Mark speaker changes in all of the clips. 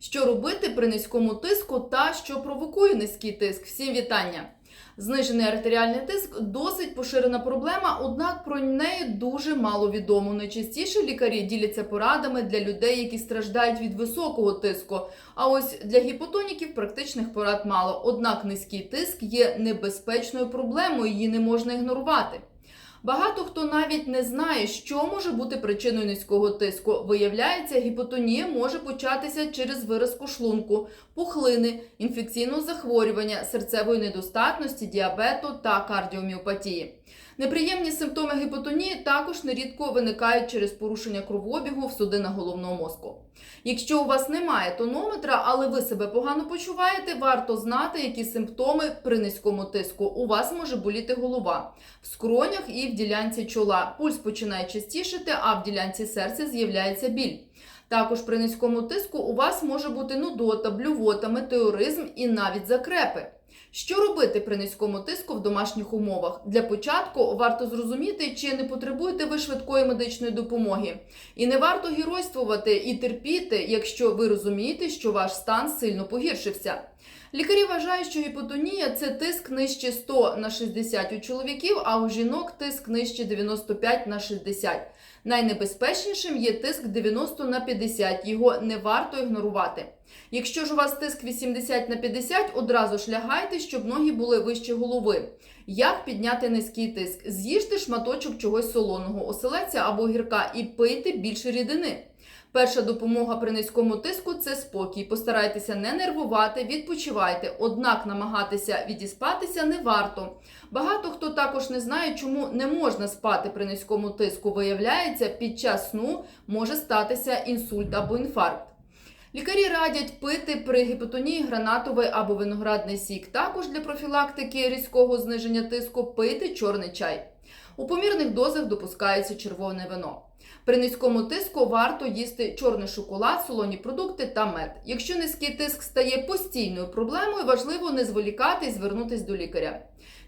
Speaker 1: Що робити при низькому тиску та що провокує низький тиск? Всім вітання! Знижений артеріальний тиск досить поширена проблема, однак про неї дуже мало відомо. Найчастіше лікарі діляться порадами для людей, які страждають від високого тиску. А ось для гіпотоніків практичних порад мало. Однак низький тиск є небезпечною проблемою, її не можна ігнорувати. Багато хто навіть не знає, що може бути причиною низького тиску. Виявляється, гіпотонія може початися через виразку шлунку, пухлини, інфекційного захворювання, серцевої недостатності, діабету та кардіоміопатії. Неприємні симптоми гіпотонії також нерідко виникають через порушення кровообігу в судинах головного мозку. Якщо у вас немає тонометра, але ви себе погано почуваєте, варто знати, які симптоми при низькому тиску. У вас може боліти голова в скронях і в ділянці чола. Пульс починає частішити, а в ділянці серця з'являється біль. Також при низькому тиску у вас може бути нудота, блювота, метеоризм і навіть закрепи. Що робити при низькому тиску в домашніх умовах? Для початку варто зрозуміти, чи не потребуєте ви швидкої медичної допомоги. І не варто геройствувати і терпіти, якщо ви розумієте, що ваш стан сильно погіршився. Лікарі вважають, що гіпотонія це тиск нижче 100 на 60 у чоловіків, а у жінок тиск нижче 95 на 60. Найнебезпечнішим є тиск 90 на 50, його не варто ігнорувати. Якщо ж у вас тиск 80 на 50, одразу ж лягайте, щоб ноги були вище голови. Як підняти низький тиск? З'їжте шматочок чогось солоного, оселеця або гірка і пийте більше рідини. Перша допомога при низькому тиску це спокій. Постарайтеся не нервувати, відпочивайте, однак намагатися відіспатися не варто. Багато хто також не знає, чому не можна спати при низькому тиску. Виявляється, під час сну може статися інсульт або інфаркт. Лікарі радять пити при гіпотонії гранатовий або виноградний сік. Також для профілактики різкого зниження тиску пити чорний чай. У помірних дозах допускається червоне вино. При низькому тиску варто їсти чорний шоколад, солоні продукти та мед. Якщо низький тиск стає постійною проблемою, важливо не зволікати і звернутися до лікаря.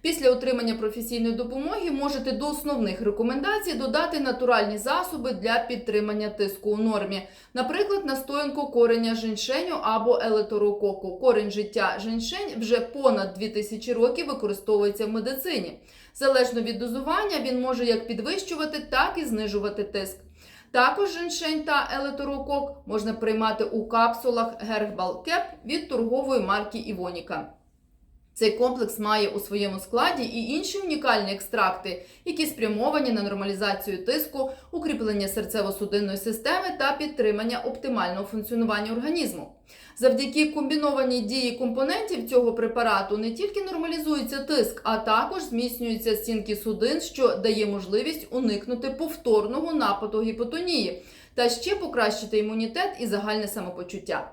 Speaker 1: Після отримання професійної допомоги можете до основних рекомендацій додати натуральні засоби для підтримання тиску у нормі, наприклад, настоянку кореня женьшеню або елеторококу. Корень життя женьшень вже понад 2000 років використовується в медицині. Залежно від дозування, він може як підвищувати, так і знижувати тиск. Також женьшень та елеторокок можна приймати у капсулах Herbal Cap від торгової марки Івоніка. Цей комплекс має у своєму складі і інші унікальні екстракти, які спрямовані на нормалізацію тиску, укріплення серцево-судинної системи та підтримання оптимального функціонування організму. Завдяки комбінованій дії компонентів цього препарату не тільки нормалізується тиск, а також зміцнюються стінки судин, що дає можливість уникнути повторного нападу гіпотонії та ще покращити імунітет і загальне самопочуття.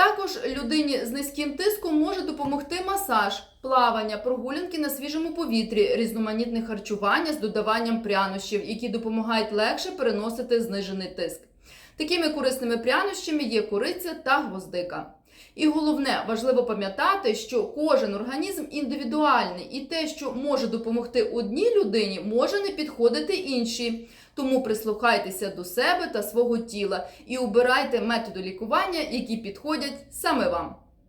Speaker 1: Також людині з низьким тиском може допомогти масаж, плавання, прогулянки на свіжому повітрі, різноманітне харчування з додаванням прянощів, які допомагають легше переносити знижений тиск. Такими корисними прянощами є кориця та гвоздика. І головне, важливо пам'ятати, що кожен організм індивідуальний, і те, що може допомогти одній людині, може не підходити іншій. Тому прислухайтеся до себе та свого тіла і обирайте методи лікування, які підходять саме вам.